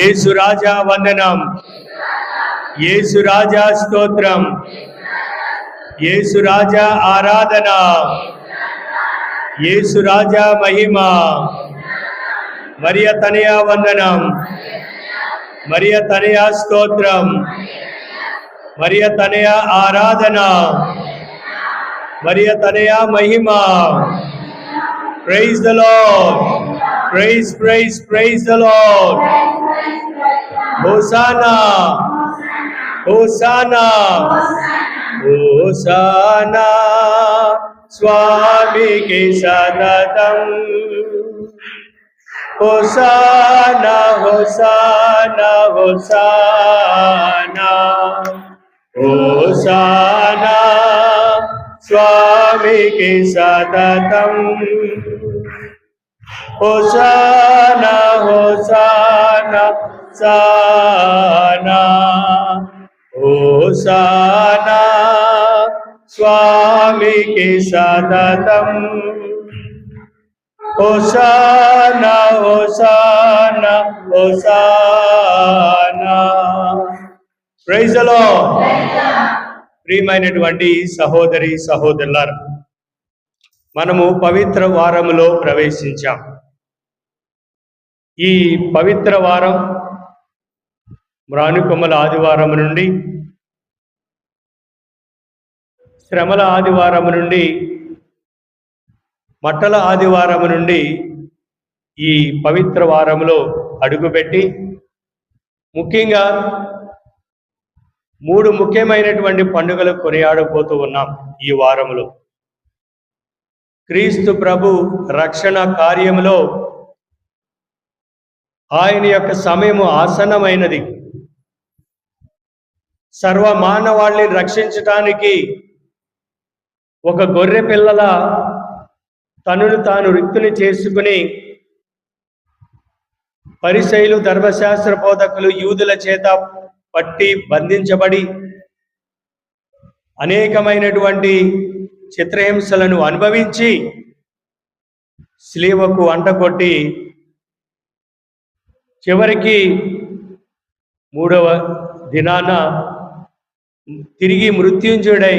యేసు రాజా వందనం. యేసు రాజా స్తోత్రం. యేసు రాజా ఆరాధన. యేసు రాజా మహిమ. మరియ తనయ వందనం. మరియ తనయ స్తోత్రం. మరియ తనయ ఆరాధన. మరియ తనయ మహిమ. Praise the Lord. Praise, praise, praise the Lord. Hosanna. Hosanna. Hosanna. Swami Kisanatam. Hosanna, Hosanna, Hosanna. Hosanna. Swami Kisanatam. Hosanna hosanna సానా హోసానా స్వామికి సతతం. హోసానా హోసానా హోసానా. ప్రైజ్లో ప్రియమైనటువంటి సహోదరి సహోదరులారా మనము పవిత్ర వారములో ప్రవేశించాం. ఈ పవిత్ర వారం మ్రానుకొమ్మల ఆదివారం నుండి శ్రమల ఆదివారం నుండి మట్టల ఆదివారం నుండి ఈ పవిత్ర వారంలో అడుగుపెట్టి ముఖ్యంగా మూడు ముఖ్యమైనటువంటి పండుగలు కొనియాడబోతూ ఉన్నాం ఈ వారంలో క్రీస్తు ప్రభు రక్షణ కార్యములో ఆయన యొక్క సమయము ఆసన్నమైనది. సర్వ మానవాళ్ళని రక్షించటానికి ఒక గొర్రె పిల్లల తనను తాను రిక్తుని చేసుకుని పరిశైలు ధర్మశాస్త్ర బోధకులు యూదుల చేత పట్టి బంధించబడి అనేకమైనటువంటి చిత్రహింసలను అనుభవించి స్లీవకు అంటగొట్టి చివరికి మూడవ దినాన తిరిగి మృత్యుంజుడై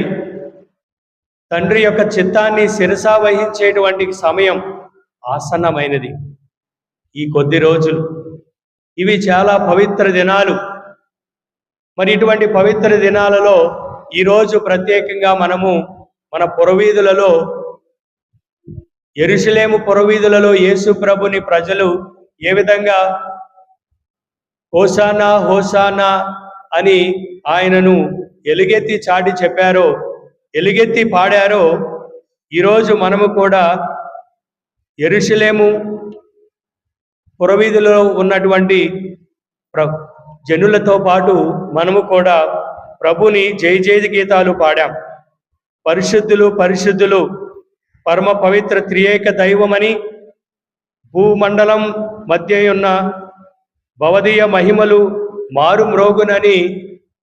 తండ్రి యొక్క చిత్తాన్ని శిరసా వహించేటువంటి సమయం ఆసన్నమైనది. ఈ కొద్ది రోజులు. ఇవి చాలా పవిత్ర దినాలు. మరి ఇటువంటి పవిత్ర దినాలలో ఈరోజు ప్రత్యేకంగా మనము మన పురవీధులలో ఎరుషలేము పురవీధులలో యేసు ప్రభుని ప్రజలు ఏ విధంగా హోసానా హోసానా అని ఆయనను ఎలుగెత్తి చాటి చెప్పారో ఎలుగెత్తి పాడారో ఈరోజు మనము కూడా ఎరుషలేము పురవీధిలో ఉన్నటువంటి ప్ర జనులతో పాటు మనము కూడా ప్రభుని జై జయ గీతాలు పాడాం. పరిశుద్ధులు పరిశుద్ధులు పరమ పవిత్ర త్రియేక దైవమని భూమండలం మధ్య ఉన్న భవదీయ మహిమలు మారు మ్రోగునని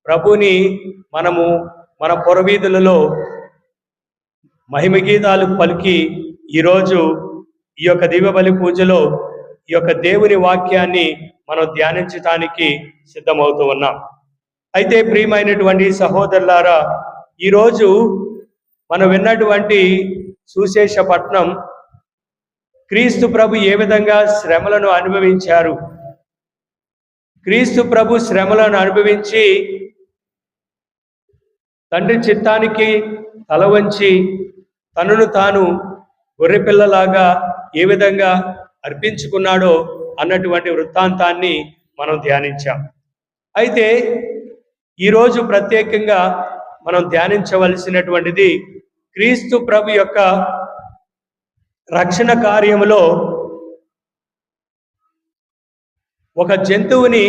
ప్రభుని మనము మన పొరవీధులలో మహిమ గీతాలు పలికి ఈరోజు ఈ యొక్క దివ్యబలి పూజలో ఈ యొక్క దేవుని వాక్యాన్ని మనం ధ్యానించటానికి సిద్ధమవుతూ ఉన్నాం. అయితే ప్రియమైనటువంటి సహోదరులారా ఈరోజు మనం విన్నటువంటి సుశేషపట్నం క్రీస్తు ప్రభు ఏ విధంగా శ్రమలను అనుభవించారు? క్రీస్తు ప్రభు శ్రమలను అనుభవించి తండ్రి చిత్తానికి తల వంచి తనను తాను గొర్రెపిల్లలాగా ఏ విధంగా అర్పించుకున్నాడో అన్నటువంటి వృత్తాంతాన్ని మనం ధ్యానించాం. అయితే ఈరోజు ప్రత్యేకంగా మనం ధ్యానించవలసినటువంటిది క్రీస్తు ప్రభు యొక్క రక్షణ కార్యములో ఒక జంతువుని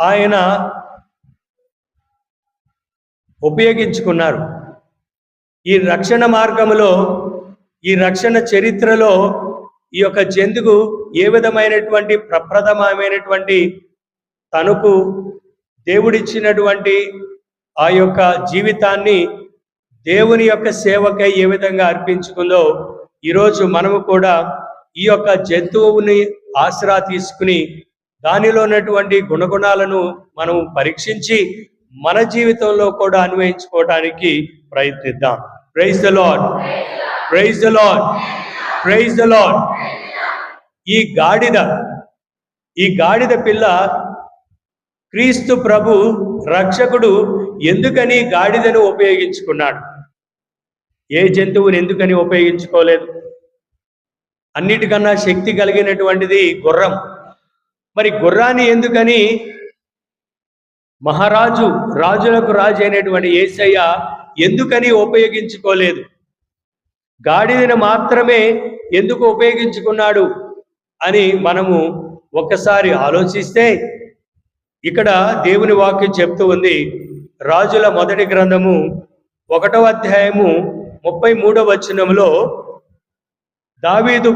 ఆయన ఉపయోగించుకున్నారు. ఈ రక్షణ మార్గములో ఈ రక్షణ చరిత్రలో ఈ యొక్క జంతువు ఏ విధమైనటువంటి ప్రప్రథమైనటువంటి తనకు దేవుడిచ్చినటువంటి ఆ యొక్క జీవితాన్ని దేవుని యొక్క సేవకై ఏ విధంగా అర్పించుకుందో ఈరోజు మనము కూడా ఈ యొక్క జంతువుని ఆసరా తీసుకుని దానిలో ఉన్నటువంటి గుణగుణాలను మనం పరీక్షించి మన జీవితంలో కూడా అన్వయించుకోవడానికి ప్రయత్నిద్దాం. Praise the Lord praise the Lord praise the Lord ఈ గాడిద ఈ గాడిద పిల్ల క్రీస్తు ప్రభు రక్షకుడు ఎందుకని గాడిదను ఉపయోగించుకున్నాడు? ఏ జంతువుని ఎందుకని ఉపయోగించుకోలేదు? అన్నిటికన్నా శక్తి కలిగినటువంటిది గుర్రం. మరి గుర్రాన్ని ఎందుకని మహారాజు రాజులకు రాజు అయినటువంటి ఏసయ్య ఎందుకని ఉపయోగించుకోలేదు? గాడిదను మాత్రమే ఎందుకు ఉపయోగించుకున్నాడు అని మనము ఒక్కసారి ఆలోచిస్తే ఇక్కడ దేవుని వాక్యం చెప్తూ ఉంది. రాజుల మొదటి గ్రంథము ఒకటవ అధ్యాయము ముప్పై మూడవ వచనంలో దావీదు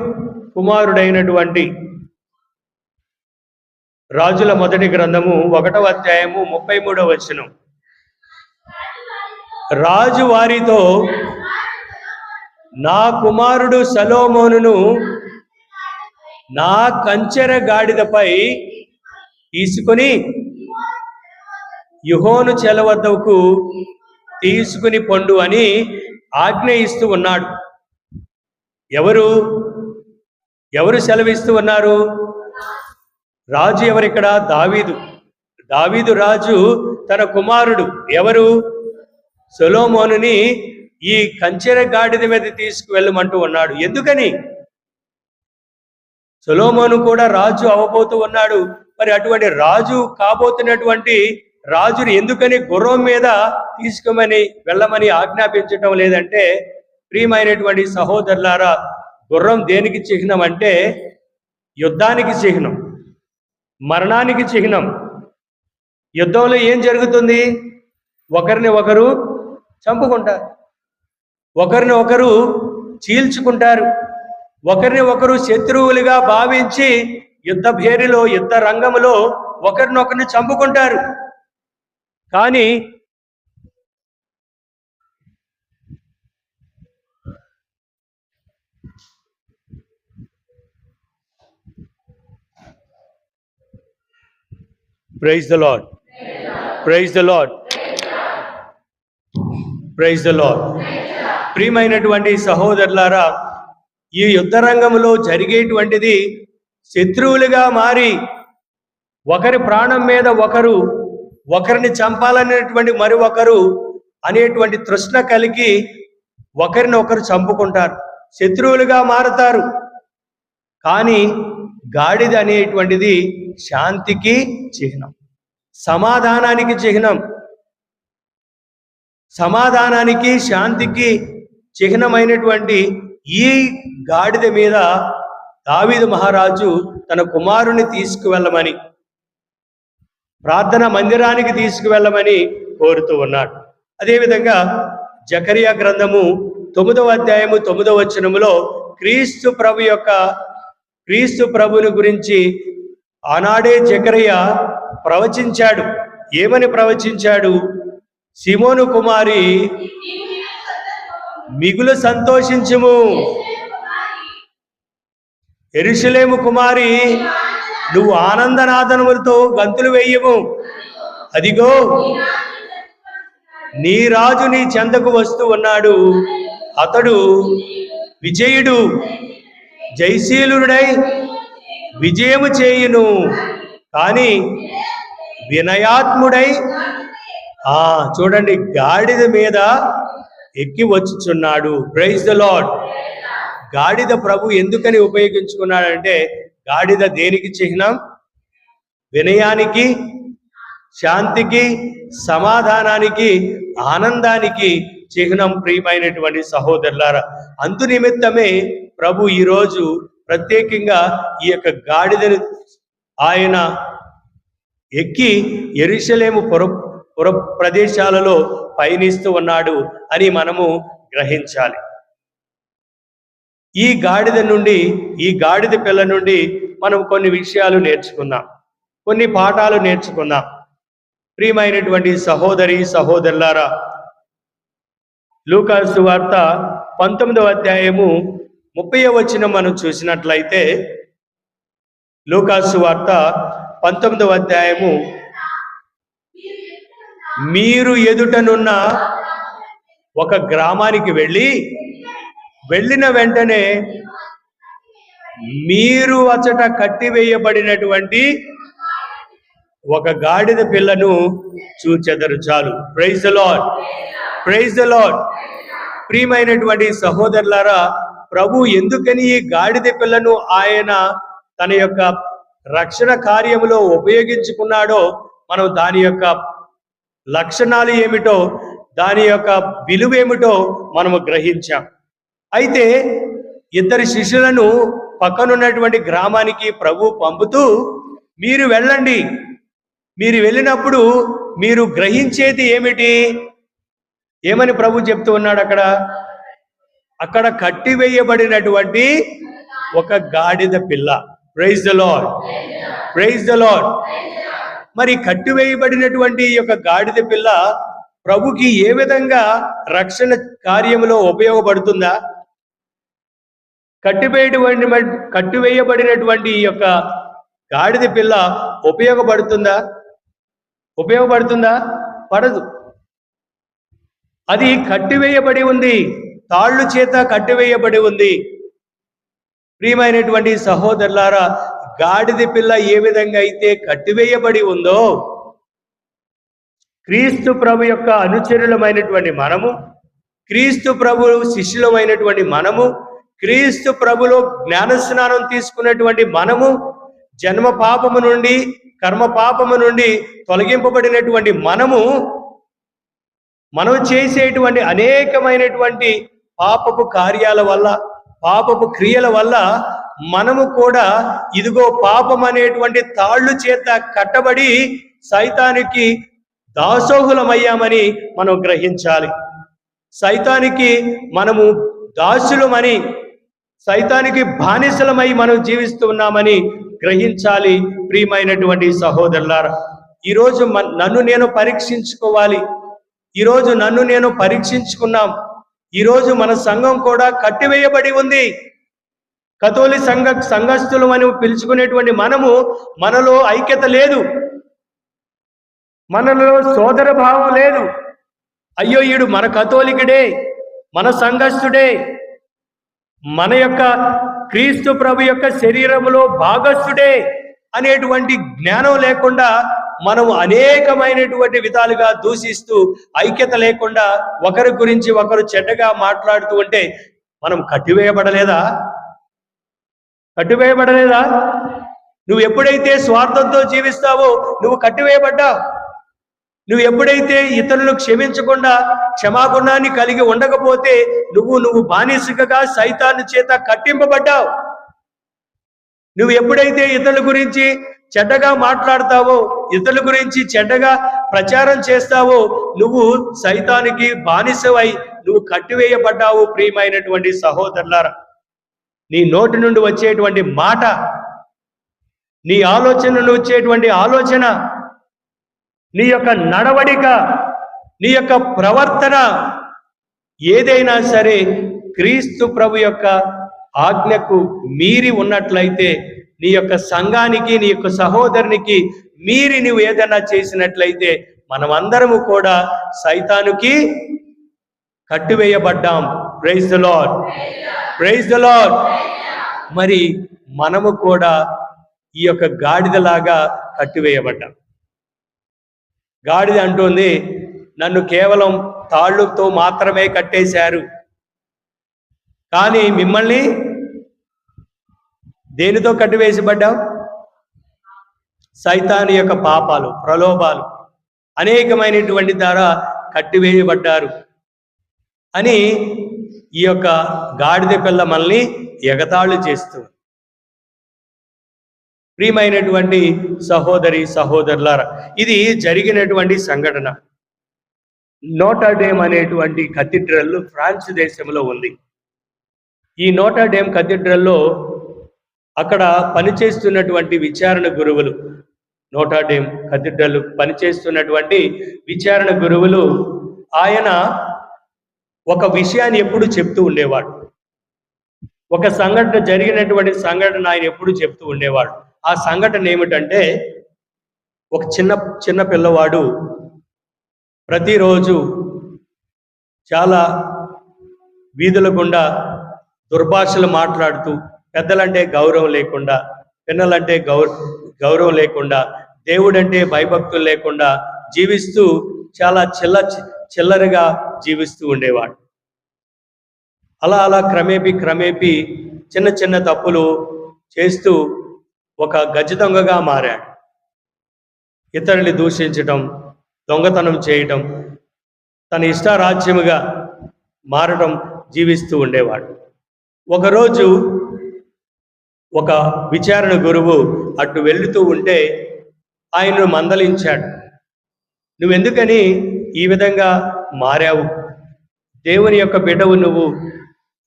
కుమారుడైనటువంటి రాజుల మొదటి గ్రంథము ఒకటవ అధ్యాయము ముప్పై మూడవ వచనం. రాజు వారితో నా కుమారుడు సలోమోనును నా కంచెర గాడిదపై తీసుకుని యుహోను చెలవద్దకు తీసుకుని పండు అని ఆజ్ఞ ఇస్తూ ఉన్నాడు. ఎవరు? ఎవరు సెలవిస్తూ ఉన్నారు? రాజు ఎవరిక్కడ? దావీదు. దావీదు రాజు తన కుమారుడు. ఎవరు? సొలోమోనుని ఈ కంచెర గాడిద మీద తీసుకువెళ్ళమంటూ ఉన్నాడు. ఎందుకని? సొలోమోను కూడా రాజు అవ్వబోతూ ఉన్నాడు. మరి అటువంటి రాజు కాబోతున్నటువంటి రాజుని ఎందుకని గుర్రం మీద తీసుకోమని వెళ్ళమని ఆజ్ఞాపించటం లేదంటే ప్రియమైనటువంటి సహోదరులారా గుర్రం దేనికి చిహ్నం అంటే యుద్ధానికి చిహ్నం మరణానికి చిహ్నం. యుద్ధంలో ఏం జరుగుతుంది? ఒకరిని ఒకరు చంపుకుంటారు. ఒకరిని ఒకరు చీల్చుకుంటారు. ఒకరిని ఒకరు శత్రువులుగా భావించి యుద్ధ భేరిలో యుద్ధ రంగంలో ఒకరినొకరిని చంపుకుంటారు. కానీ praise the Lord praise the Lord praise the Lord ప్రియమైనటువంటి సహోదరులారా ఈ యుద్ధ రంగంలో జరిగేటువంటిది శత్రువులుగా మారి ఒకరి ప్రాణం మీద ఒకరు ఒకరిని చంపాలనేటువంటి మరి ఒకరు అనేటువంటి తృష్ణ కలిగి ఒకరిని ఒకరు చంపుకుంటారు. శత్రువులుగా మారతారు. కానీ గాడిద అనేటువంటిది శాంతికి చిహ్నం. సమాధానానికి చిహ్నం. సమాధానానికి శాంతికి చిహ్నమైనటువంటి ఈ గాడిద మీద దావీదు మహారాజు తన కుమారుని తీసుకువెళ్ళమని ప్రార్థన మందిరానికి తీసుకువెళ్ళమని కోరుతూ ఉన్నాడు. అదేవిధంగా జకరియా గ్రంథము తొమ్మిదవ అధ్యాయము తొమ్మిదవ వచనములో క్రీస్తు ప్రభు యొక్క క్రీస్తు ప్రభుని గురించి ఆనాడే జకరయ్య ప్రవచించాడు. ఏమని ప్రవచించాడు? సిమోను కుమారి మిగులు సంతోషించుము. ఎరుషులేము కుమారి నువ్వు ఆనందనాదనములతో గంతులు వేయము. అదిగో నీ రాజు నీ చెందకు వస్తూ ఉన్నాడు. అతడు విజయుడు. జయశీలుడై విజయము చేయును. కానీ వినయాత్ముడై ఆ చూడండి గాడిద మీద ఎక్కి వచ్చుచున్నాడు. ప్రైజ్ ద లాడ్ గాడిద ప్రభు ఎందుకని ఉపయోగించుకున్నాడంటే గాడిద దేనికి చిహ్నం? వినయానికి శాంతికి సమాధానానికి ఆనందానికి చిహ్నం ప్రియమైనటువంటి సహోదరులారా. అందు నిమిత్తమే ప్రభు ఈరోజు ప్రత్యేకంగా ఈ యొక్క గాడిదను ఆయన ఎక్కి ఎరుషలేము పుర పుర ప్రదేశాలలో పయనిస్తూ ఉన్నాడు అని మనము గ్రహించాలి. ఈ గాడిద నుండి ఈ గాడిద పిల్ల నుండి మనం కొన్ని విషయాలు నేర్చుకుందాం. కొన్ని పాఠాలు నేర్చుకుందాం. ప్రియమైనటువంటి సహోదరి సహోదరులారా లూకాసు వార్త పంతొమ్మిదవ అధ్యాయము ముప్పై వచ్చిన మనం చూసినట్లయితే లూకాసు వార్త పంతొమ్మిదవ అధ్యాయము మీరు ఎదుటనున్న ఒక గ్రామానికి వెళ్ళి వెళ్ళిన వెంటనే మీరు అచ్చట కట్టివేయబడినటువంటి ఒక గాడిద పిల్లను చూచెదరు చాలు. Praise the Lord praise the Lord ప్రియమైనటువంటి సహోదరులారా ప్రభు ఎందుకని ఈ గాడిద పిల్లను ఆయన తన యొక్క రక్షణ కార్యములో ఉపయోగించుకున్నాడో మనం దాని యొక్క లక్షణాలు ఏమిటో దాని యొక్క విలువ ఏమిటో మనము గ్రహించాం. అయితే ఇద్దరు శిష్యులను పక్కనున్నటువంటి గ్రామానికి ప్రభు పంపుతూ మీరు వెళ్ళండి. మీరు వెళ్ళినప్పుడు మీరు గ్రహించేది ఏమిటి? ఏమని ప్రభు చెప్తూ ఉన్నాడు అక్కడ? అక్కడ కట్టివేయబడినటువంటి ఒక గాడిద పిల్ల. Praise the Lord praise the Lord మరి కట్టివేయబడినటువంటి ఈ యొక్క గాడిద పిల్ల ప్రభుకి ఏ విధంగా రక్షణ కార్యములో ఉపయోగపడుతుందా? కట్టివేయటువంటి కట్టివేయబడినటువంటి ఈ యొక్క గాడిద పిల్ల ఉపయోగపడుతుందా? ఉపయోగపడుతుందా? పడదు. అది కట్టివేయబడి ఉంది. తాళ్ళు చేత కట్టివేయబడి ఉంది. ప్రియమైనటువంటి సహోదరులారా గాడిద పిల్ల ఏ విధంగా అయితే కట్టివేయబడి ఉందో క్రీస్తు ప్రభు యొక్క అనుచరులమైనటువంటి మనము క్రీస్తు ప్రభు శిష్యులమైనటువంటి మనము క్రీస్తు ప్రభులో జ్ఞానస్నానం తీసుకున్నటువంటి మనము జన్మ పాపము నుండి కర్మ పాపము నుండి తొలగింపబడినటువంటి మనము మనం చేసేటువంటి అనేకమైనటువంటి పాపపు కార్యాల వల్ల పాపపు క్రియల వల్ల మనము కూడా ఇదిగో పాపం అనేటువంటి తాళ్ళు చేత కట్టబడి సైతానికి దాసోహులమయ్యామని మనం గ్రహించాలి. సైతానికి మనము దాసులమని సైతానికి బానిసలమై మనం జీవిస్తున్నామని గ్రహించాలి ప్రియమైనటువంటి సహోదరులారా. ఈరోజు నన్ను నేను పరీక్షించుకోవాలి. ఈరోజు నన్ను నేను పరీక్షించుకున్నాం. ఈరోజు మన సంఘం కూడా కట్టివేయబడి ఉంది. కతోలి సంఘ సంఘస్థులు అని పిలుచుకునేటువంటి మనము మనలో ఐక్యత లేదు. మనలో సోదర భావం లేదు. అయ్యో ఈడు మన కథోలికుడే మన సంఘస్థుడే. మన యొక్క క్రీస్తు ప్రభు యొక్క శరీరములో భాగస్థుడే అనేటువంటి జ్ఞానం లేకుండా మనం అనేకమైనటువంటి విధాలుగా దూషిస్తూ ఐక్యత లేకుండా ఒకరి గురించి ఒకరు చెడ్డగా మాట్లాడుతూ ఉంటే మనం కట్టివేయబడలేదా? కట్టివేయబడలేదా? నువ్వు ఎప్పుడైతే స్వార్థంతో జీవిస్తావో నువ్వు కట్టివేయబడ్డావు. నువ్వు ఎప్పుడైతే ఇతరులు క్షమించకుండా క్షమాగుణాన్ని కలిగి ఉండకపోతే నువ్వు నువ్వు బానిసగా సైతాన్ని చేత కట్టింపబడ్డావు. నువ్వు ఎప్పుడైతే ఇతరుల గురించి చెడ్డగా మాట్లాడతావో ఇతరుల గురించి చెడ్డగా ప్రచారం చేస్తావో నువ్వు సైతానికి బానిసవై నువ్వు కట్టివేయబడ్డావు ప్రియమైనటువంటి సహోదరులారా. నీ నోటి నుండి వచ్చేటువంటి మాట నీ ఆలోచన నుండి వచ్చేటువంటి ఆలోచన నీ యొక్క నడవడిక నీ యొక్క ప్రవర్తన ఏదైనా సరే క్రీస్తు ప్రభు యొక్క ఆజ్ఞకు మీరి ఉన్నట్లయితే నీ యొక్క సంఘానికి నీ యొక్క సహోదరునికి మీరి నువ్వు ఏదైనా చేసినట్లయితే మనమందరము కూడా సైతానుకి కట్టివేయబడ్డాం. Praise the Lord praise the Lord మరి మనము కూడా ఈ యొక్క గాడిదలాగా కట్టివేయబడ్డాం. గాడిద అంటుంది నన్ను కేవలం తాళ్ళుతో మాత్రమే కట్టేశారు. కానీ మిమ్మల్ని దేనితో కట్టివేసబడ్డావు సైతాని యొక్క పాపాలు ప్రలోభాలు అనేకమైనటువంటి ద్వారా కట్టివేయబడ్డారు. అని ఈ యొక్క గాడిద పిల్ల మనల్ని ఎగతాళి చేస్తుంది ప్రియమైనటువంటి సహోదరి సహోదరులారా ఇది జరిగినటువంటి సంఘటన. నోటాడేమ్ అనేటువంటి కథీడ్రల్ ఫ్రాన్స్ దేశంలో ఉంది. ఈ నోటాడేమ్ కథీడ్రల్లో అక్కడ పనిచేస్తున్నటువంటి విచారణ గురువులు నోటాడేమ్ కథీడ్రల్ పనిచేస్తున్నటువంటి విచారణ గురువులు ఆయన ఒక విషయాన్ని ఎప్పుడు చెప్తూ ఉండేవాడు. ఒక సంఘటన జరిగినటువంటి సంఘటన ఆయన ఎప్పుడు చెప్తూ ఉండేవాడు. ఆ సంఘటన ఏమిటంటే ఒక చిన్న చిన్న పిల్లవాడు ప్రతిరోజు చాలా వీధుల గుండా దుర్భాషలు మాట్లాడుతూ పెద్దలంటే గౌరవం లేకుండా పిన్నలంటే గౌర గౌరవం లేకుండా దేవుడంటే భయభక్తులు లేకుండా జీవిస్తూ చాలా చిల్ల చిల్లరగా జీవిస్తూ ఉండేవాడు. అలా అలా క్రమేపీ క్రమేపీ చిన్న చిన్న తప్పులు చేస్తూ ఒక గజ దొంగగా మారాడు. ఇతరుల్ని దూషించటం దొంగతనం చేయటం తన ఇష్టారాజ్యముగా మారడం జీవిస్తూ ఉండేవాడు. ఒకరోజు ఒక విచారణ గురువు అటు వెళుతూ ఉంటే ఆయనను మందలించాడు. నువ్వెందుకని ఈ విధంగా మారావు? దేవుని యొక్క బిడ్డవు నువ్వు.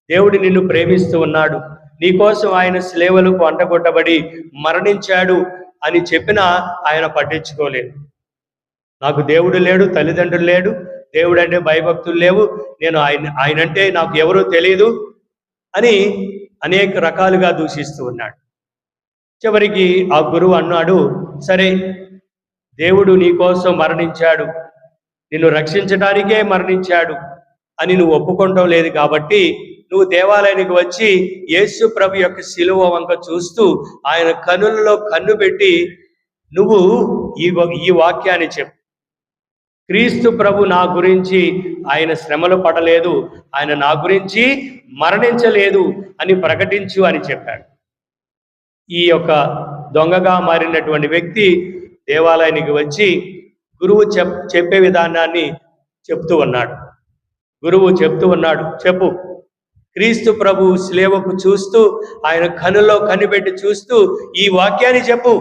దేవుడు నిన్ను ప్రేమిస్తూ ఉన్నాడు. నీకోసం ఆయన స్లేవలకు అంటగొట్టబడి మరణించాడు అని చెప్పినా ఆయన పట్టించుకోలేదు. నాకు దేవుడు లేడు తల్లిదండ్రులు లేడు దేవుడు అంటే భయభక్తులు లేవు నేను ఆయన ఆయనంటే నాకు ఎవరూ తెలియదు అని అనేక రకాలుగా దూషిస్తూ ఉన్నాడు. చివరికి ఆ గురువు అన్నాడు సరే దేవుడు నీకోసం మరణించాడు నిన్ను రక్షించడానికే మరణించాడు అని నువ్వు ఒప్పుకోవటం లేదు కాబట్టి నువ్వు దేవాలయానికి వచ్చి యేసు ప్రభు యొక్క శిలువ వంక చూస్తూ ఆయన కనులలో కన్ను పెట్టి నువ్వు ఈ ఈ వాక్యాన్ని చెప్పు. క్రీస్తు ప్రభు నా గురించి ఆయన శ్రమలు పడలేదు ఆయన నా గురించి మరణించలేదు అని ప్రకటించు అని చెప్పాడు. ఈ యొక్క దొంగగా మారినటువంటి వ్యక్తి దేవాలయానికి వచ్చి గురువు చెప్ చెప్పే విధానాన్ని చెప్తూ ఉన్నాడు. గురువు చెప్తూ ఉన్నాడు చెప్పు. క్రీస్తు ప్రభు స్లేవకు చూస్తూ ఆయన కనుల్లో కనిపెట్టి చూస్తూ ఈ వాక్యాన్ని చెప్పు.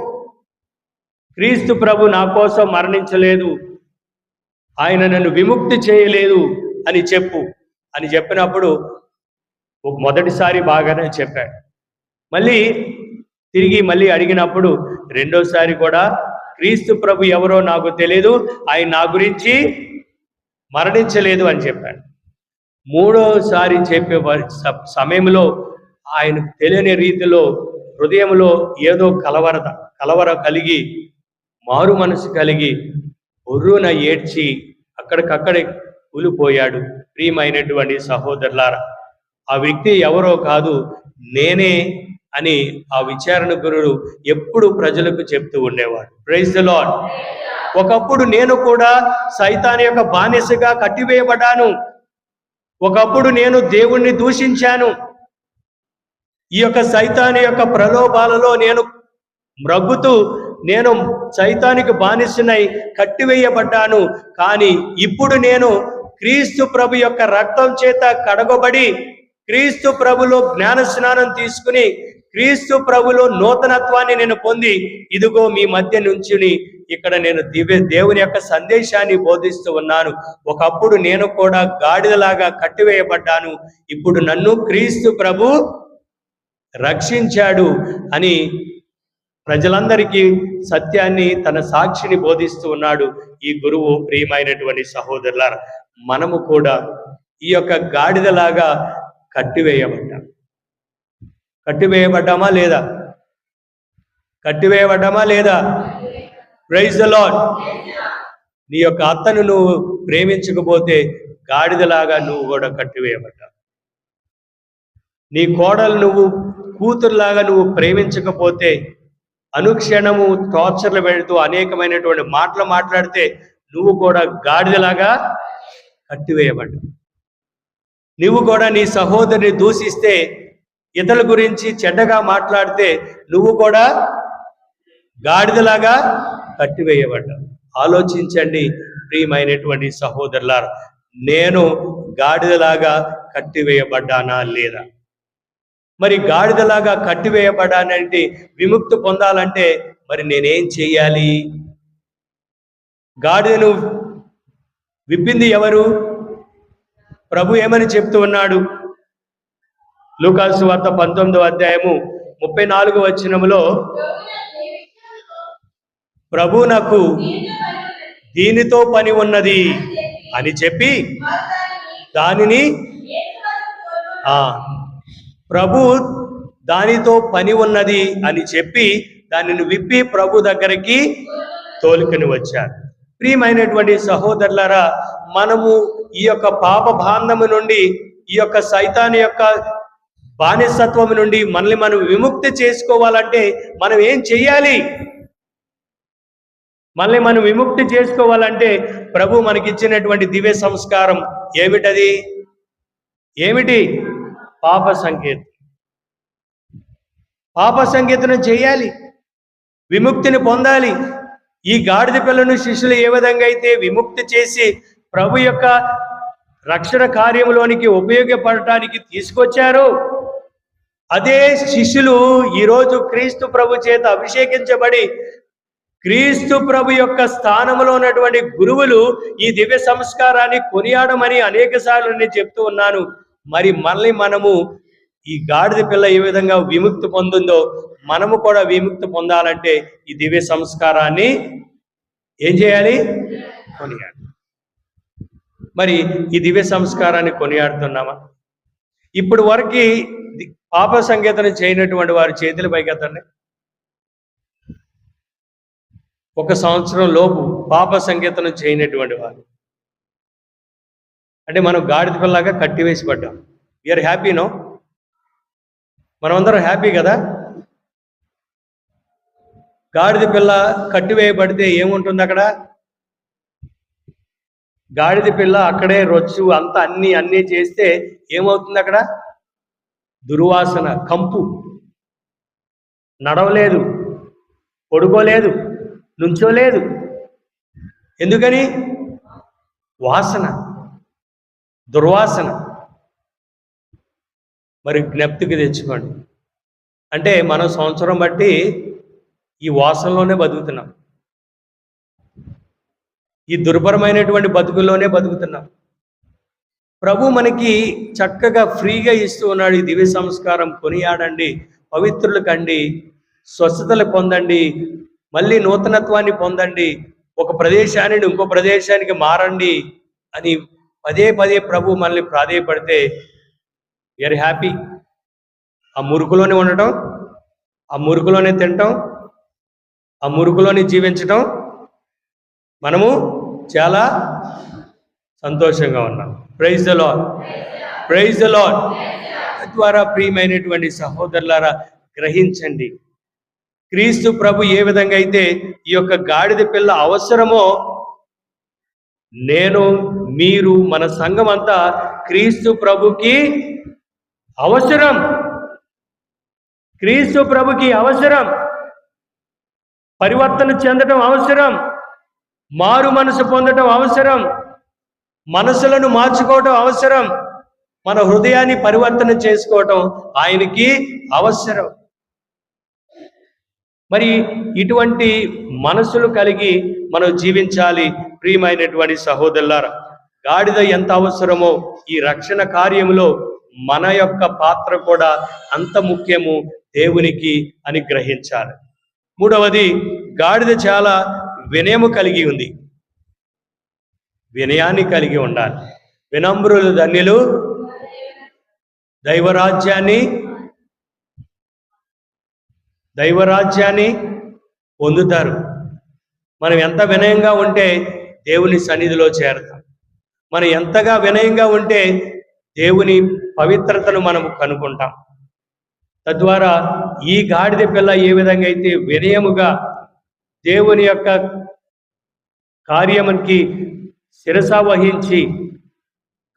క్రీస్తు ప్రభు నా కోసం మరణించలేదు. ఆయన నన్ను విముక్తి చేయలేదు అని చెప్పు. అని చెప్పినప్పుడు మొదటిసారి బాగానే చెప్పాడు. మళ్ళీ తిరిగి మళ్ళీ అడిగినప్పుడు రెండోసారి కూడా క్రీస్తు ప్రభు ఎవరో నాకు తెలియదు ఆయన నా గురించి మరణించలేదు అని చెప్పాడు. మూడోసారి చెప్పే స- సమయంలో ఆయనకు తెలియని రీతిలో హృదయంలో ఏదో కలవరత కలవర కలిగి మారు మనసు కలిగి ఒర్రున ఏడ్చి అక్కడికక్కడే కూలిపోయాడు. ప్రియమైనటువంటి సహోదరులారా ఆ వ్యక్తి ఎవరో కాదు నేనే అని ఆ విచారణ గురుడు ఎప్పుడు ప్రజలకు చెప్తూ ఉండేవాడు. ప్రైజ్ ద లాడ్ ఒకప్పుడు నేను కూడా సైతాన్ యొక్క బానిసగా కట్టివేయబడ్డాను. ఒకప్పుడు నేను దేవుణ్ణి దూషించాను. ఈ యొక్క సైతాని యొక్క ప్రలోభాలలో నేను మ్రగ్గుతూ నేను సైతానికి బానిసనై కట్టివేయబడ్డాను. కానీ ఇప్పుడు నేను క్రీస్తు ప్రభు యొక్క రక్తం చేత కడగబడి క్రీస్తు ప్రభులో జ్ఞాన స్నానం తీసుకుని క్రీస్తు ప్రభులో నూతనత్వాన్ని నేను పొంది ఇదిగో మీ మధ్య నుంచుని ఇక్కడ నేను దివ్య దేవుని యొక్క సందేశాన్ని బోధిస్తూ ఉన్నాను. ఒకప్పుడు నేను కూడా గాడిదలాగా కట్టివేయబడ్డాను. ఇప్పుడు నన్ను క్రీస్తు ప్రభు రక్షించాడు అని ప్రజలందరికీ సత్యాన్ని తన సాక్షిని బోధిస్తూ ఉన్నాడు ఈ గురువు ప్రియమైనటువంటి సహోదరులారా. మనము కూడా ఈ యొక్క గాడిదలాగా కట్టివేయబడ్డాం. కట్టివేయబడ్డామా లేదా? కట్టివేయబడ్డామా లేదా? ప్రైజ్ ద లాడ్ నీ యొక్క అత్తను నువ్వు ప్రేమించకపోతే గాడిదలాగా నువ్వు కూడా కట్టివేయబడ్డావు. నీ కోడలు నువ్వు కూతురులాగా నువ్వు ప్రేమించకపోతే అనుక్షణము టార్చర్లు పెడుతూ అనేకమైనటువంటి మాటలు మాట్లాడితే నువ్వు కూడా గాడిదలాగా కట్టివేయబడ్డావు. నువ్వు కూడా నీ సహోదరిని దూషిస్తే ఇతరుల గురించి చెడ్డగా మాట్లాడితే నువ్వు కూడా గాడిదలాగా కట్టివేయబడ్డావు. ఆలోచించండి ప్రియమైనటువంటి సహోదరులారా నేను గాడిదలాగా కట్టివేయబడ్డానా లేదా? మరి గాడిదలాగా కట్టివేయబడానంటే విముక్తి పొందాలంటే మరి నేనేం చేయాలి? గాడిదను విప్పింది ఎవరు? ప్రభు ఏమని చెప్తూ ఉన్నాడు? లూకాసు వార్త పంతొమ్మిదో అధ్యాయము ముప్పై నాలుగు వచనములో ప్రభు నాకు దీనితో పని ఉన్నది అని చెప్పి దానిని ఆ ప్రభు దానితో పని ఉన్నది అని చెప్పి దానిని విప్పి ప్రభు దగ్గరికి తోలుకొని వచ్చారు. ప్రియమైనటువంటి సహోదరులారా మనము ఈ యొక్క పాప బాంధము నుండి ఈ యొక్క సైతాన్ యొక్క బానిసత్వం నుండి మనల్ని మనం విముక్తి చేసుకోవాలంటే మనం ఏం చెయ్యాలి? మళ్ళీ మనం విముక్తి చేసుకోవాలంటే ప్రభు మనకిచ్చినటువంటి దివ్య సంస్కారం ఏమిటది? ఏమిటి? పాప సంకేతం. పాప సంకేతం చేయాలి విముక్తిని పొందాలి. ఈ గాడిద పిల్లను శిష్యులు ఏ విధంగా అయితే విముక్తి చేసి ప్రభు యొక్క రక్షణ కార్యంలోనికి ఉపయోగపడటానికి తీసుకొచ్చారు. అదే శిష్యులు ఈరోజు క్రీస్తు ప్రభు చేత అభిషేకించబడి క్రీస్తు ప్రభు యొక్క స్థానంలో ఉన్నటువంటి గురువులు ఈ దివ్య సంస్కారాన్ని కొనియాడమని అనేక సార్లు నేను చెప్తూ ఉన్నాను. మరి మళ్ళీ మనము ఈ గాడిద పిల్ల ఏ విధంగా విముక్తి పొందుందో మనము కూడా విముక్తి పొందాలంటే ఈ దివ్య సంస్కారాన్ని ఏం చేయాలి? కొనియాడు మరి ఈ దివ్య సంస్కారాన్ని కొనియాడుతున్నామా? ఇప్పుడు వరకు పాప సంగీతం చేయనటువంటి వారి చేతులు పైకెత్తండి. ఒక సంవత్సరం లోపు పాప సంగీతం చేయనటువంటి వారు. అంటే మనం గాడిద పిల్లగా కట్టివేసి పడ్డాం. వీఆర్ హ్యాపీ నో మనమందరం హ్యాపీ కదా? గాడిద పిల్ల కట్టివేయబడితే ఏముంటుంది అక్కడ? గాడిద పిల్ల అక్కడే రొచ్చు అంత అన్ని అన్ని చేస్తే ఏమవుతుంది అక్కడ? దుర్వాసన కంపు. నడవలేదు పడుకోలేదు నుంచోలేదు. ఎందుకని? వాసన దుర్వాసన. మరి జ్ఞప్తికి తెచ్చుకోండి. అంటే మనం సంవత్సరం బట్టి ఈ వాసనలోనే బతుకుతున్నాం. ఈ దుర్భరమైనటువంటి బతుకుల్లోనే బతుకుతున్నాం. ప్రభు మనకి చక్కగా ఫ్రీగా ఇస్తూ ఉన్నాడు ఈ దివ్య సంస్కారం కొనియాడండి పవిత్రులు కండి స్వస్థతలు పొందండి మళ్ళీ నూతనత్వాన్ని పొందండి ఒక ప్రదేశాన్ని ఇంకో ప్రదేశానికి మారండి అని పదే పదే ప్రభు మనల్ని ప్రాధేయపడితే వీఆర్ హ్యాపీ ఆ మురుకులోనే ఉండటం ఆ మురుకులోనే తినటం ఆ మురుకులోనే జీవించటం మనము చాలా సంతోషంగా ఉన్నాం. Praise the Lord praise the Lord ద్వారా ప్రియమైనటువంటి సహోదరులారా గ్రహించండి. క్రీస్తు ప్రభు ఏ విధంగా అయితే ఈ యొక్క గాడిద పిల్ల అవసరమో నేను మీరు మన సంఘం అంతా క్రీస్తు ప్రభుకి అవసరం. క్రీస్తు ప్రభుకి అవసరం. పరివర్తన చెందడం అవసరం. మారు మనసు పొందడం అవసరం. మనసులను మార్చుకోవటం అవసరం. మన హృదయాన్ని పరివర్తన చేసుకోవటం ఆయనకి అవసరం. మరి ఇటువంటి మనసులు కలిగి మనం జీవించాలి ప్రియమైనటువంటి సహోదరులారా. గాడిద ఎంత అవసరమో ఈ రక్షణ కార్యములో మన యొక్క పాత్ర కూడా అంత ముఖ్యము దేవునికి అని గ్రహించాలి. మూడవది గాడిద చాలా వినయము కలిగి ఉంది. వినయాన్ని కలిగి ఉండాలి. వినమ్రులు ధన్యులు దైవరాజ్యాన్ని దైవరాజ్యాన్ని పొందుతారు. మనం ఎంత వినయంగా ఉంటే దేవుని సన్నిధిలో చేరతాం. మనం ఎంతగా వినయంగా ఉంటే దేవుని పవిత్రతను మనం కనుక్కుంటాం తద్వారా ఈ గాడిద పిల్ల ఏ విధంగా అయితే వినయముగా దేవుని యొక్క కార్యమునికి శిరస వహించి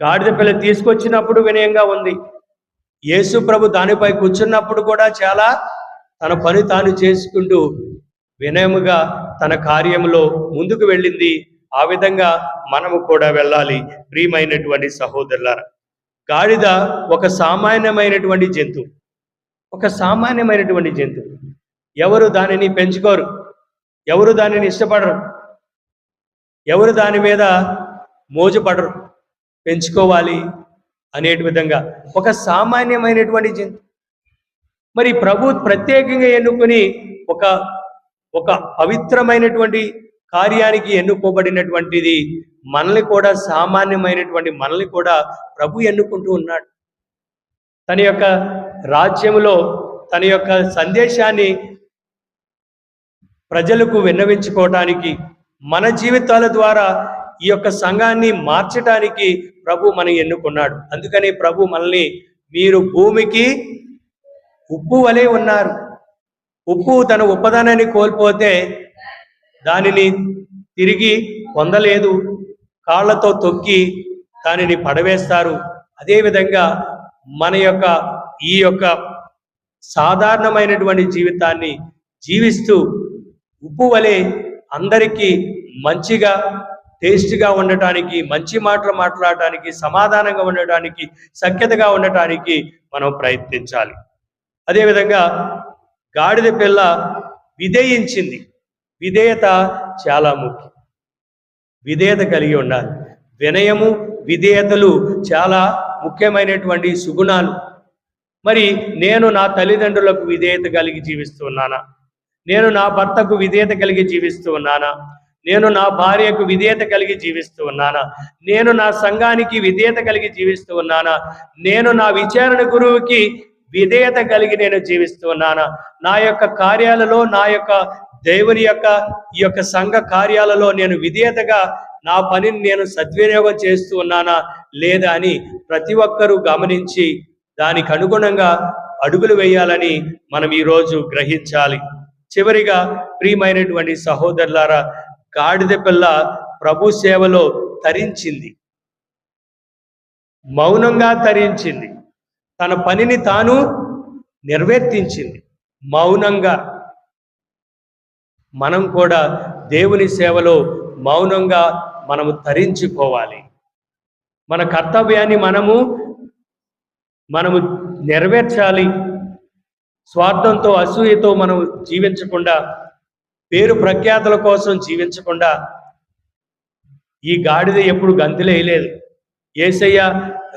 గాడిద పిల్ల తీసుకొచ్చినప్పుడు వినయంగా ఉంది. యేసు ప్రభు దానిపై కూర్చున్నప్పుడు కూడా చాలా తన పని తాను చేసుకుంటూ వినయముగా తన కార్యంలో ముందుకు వెళ్ళింది. ఆ విధంగా మనము కూడా వెళ్ళాలి. ప్రియమైనటువంటి సహోదరులారా గాడిద ఒక సామాన్యమైనటువంటి జంతువు ఒక సామాన్యమైనటువంటి జంతువు ఎవరు దానిని పెంచుకోరు? ఎవరు దానిని ఇష్టపడరు? ఎవరు దాని మీద మోజుపడరు? పెంచుకోవాలి అనేటి విధంగా. ఒక సామాన్యమైనటువంటి జంతు మరి ప్రభు ప్రత్యేకంగా ఎన్నుకొని ఒక ఒక పవిత్రమైనటువంటి కార్యానికి ఎన్నుకోబడినటువంటిది మనల్ని కూడా సామాన్యమైనటువంటి మనల్ని కూడా ప్రభు ఎన్నుకుంటూ ఉన్నాడు. తన యొక్క రాజ్యములో తన యొక్క సందేశాన్ని ప్రజలకు విన్నవించుకోవటానికి మన జీవితాల ద్వారా ఈ యొక్క సంఘాన్ని మార్చటానికి ప్రభు మనం ఎన్నుకున్నాడు. అందుకని ప్రభు మనల్ని మీరు భూమికి ఉప్పు వలె ఉన్నారు. ఉప్పు తన ఉపదానాన్ని కోల్పోతే దానిని తిరిగి పొందలేదు. కాళ్ళతో తొక్కి దానిని పడవేస్తారు. అదేవిధంగా మన యొక్క ఈ యొక్క సాధారణమైనటువంటి జీవితాన్ని జీవిస్తూ ఉప్పు వలె అందరికీ మంచిగా టేస్ట్గా ఉండటానికి మంచి మాటలు మాట్లాడటానికి సమాధానంగా ఉండటానికి సఖ్యతగా ఉండటానికి మనం ప్రయత్నించాలి. అదేవిధంగా గాడిద పిల్ల విధేయించింది. విధేయత చాలా ముఖ్యం. విధేయత కలిగి ఉండాలి. వినయము విధేయతలు చాలా ముఖ్యమైనటువంటి సుగుణాలు. మరి నేను నా తల్లిదండ్రులకు విధేయత కలిగి జీవిస్తున్నానా? నేను నా భర్తకు విధేయత కలిగి జీవిస్తూ ఉన్నానా? నేను నా భార్యకు విధేయత కలిగి జీవిస్తూ ఉన్నానా? నేను నా సంఘానికి విధేయత కలిగి జీవిస్తూ ఉన్నానా? నేను నా విచారణ గురువుకి విధేయత కలిగి నేను జీవిస్తూ ఉన్నానా? నా యొక్క కార్యాలలో నా యొక్క దేవుని యొక్క ఈ యొక్క సంఘ కార్యాలలో నేను విధేయతగా నా పనిని నేను సద్వినియోగం చేస్తూ ఉన్నానా? లేదా అని ప్రతి ఒక్కరూ గమనించి దానికి అనుగుణంగా అడుగులు వేయాలని మనం ఈరోజు గ్రహించాలి. చివరిగా ప్రియమైనటువంటి సహోదరులారా గాడిద పిల్ల ప్రభు సేవలో తరించింది. మౌనంగా తరించింది. తన పనిని తాను నిర్వర్తించింది. మౌనంగా. మనం కూడా దేవుని సేవలో మౌనంగా మనము తరించుకోవాలి మన కర్తవ్యాన్ని మనము మనము నెరవేర్చాలి. స్వార్థంతో అసూయతో మనం జీవించకుండా పేరు ప్రఖ్యాతుల కోసం జీవించకుండా ఈ గాడిద ఎప్పుడు గంతులేయలేదు ఏసయ్య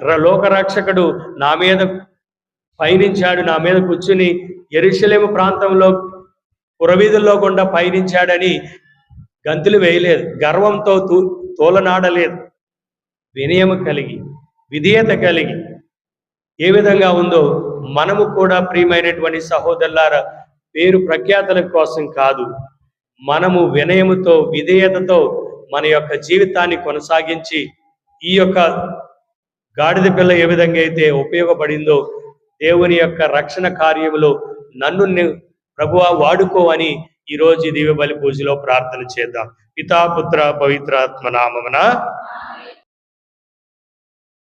ర- లోకరక్షకుడు నా మీద పయనించాడు నా మీద కూర్చుని ఎరుషలేము ప్రాంతంలో పురవీధుల్లో గుండా పయనించాడని గంతులు వేయలేదు. గర్వంతో తూ తోలనాడలేదు. వినయము కలిగి విధేయత కలిగి ఏ విధంగా ఉందో మనము కూడా ప్రియమైనటువంటి సహోదరులార పేరు ప్రఖ్యాతల కోసం కాదు మనము వినయముతో విధేయతతో మన యొక్క జీవితాన్ని కొనసాగించి ఈ యొక్క గాడిద పిల్ల ఏ విధంగా అయితే ఉపయోగపడిందో దేవుని యొక్క రక్షణ కార్యములో నన్ను ప్రభువా వాడుకో అని ఈ రోజు దివ్య బలి పూజలో ప్రార్థన చేద్దాం. పితాపుత్ర పవిత్రాత్మ నామమున